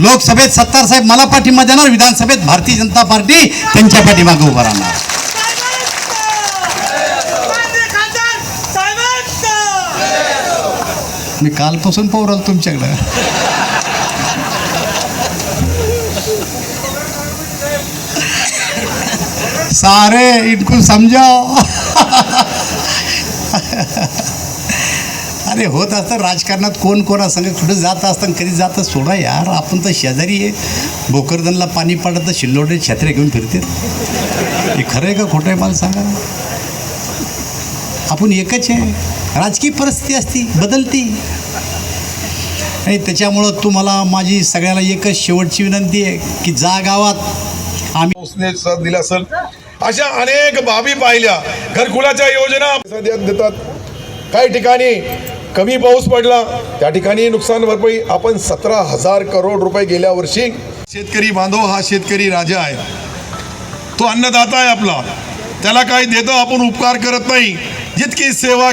लोकसभेत सत्तार साहेब मला पाठिंबा देणार विधानसभेत भारतीय जनता पार्टी त्यांच्या पाठीमागे उभं राहणार. मी कालपासून पाहू तुमच्याकडं. सारे इनको समजाओ अरे होत असतं. राजकारणात कोण कोणा संग कुठं जात असतं कधी जातं सोडा यार. आपण तर शेजारी आहे. भोकरदनला पाणी पडत तर शिल्लोडे छत्र्या घेऊन फिरते हे खरं आहे का खोटं आहे मला सांगा आपण एकच आहे. राजकीय परिस्थिती असती बदलती. आणि त्याच्यामुळं तुम्हाला माझी सगळ्याला एकच शेवटची विनंती आहे की जा गावात. आम्ही दिला असेल अशा अनेक बाबी पाहिल्या. घरकुलाच्या योजना देत- देतात. काही ठिकाणी कमी पाऊस पडला त्या ठिकाणी नुकसान भरपाई. आपण सतरा हजार करोड रुपये गेल्या वर्षी शेतकरी बांधव हा शेतकरी राजा आहे. तो अन्नदाता आहे आपला. त्याला काही देतो आपण उपकार करत नाही. जितकी सेवा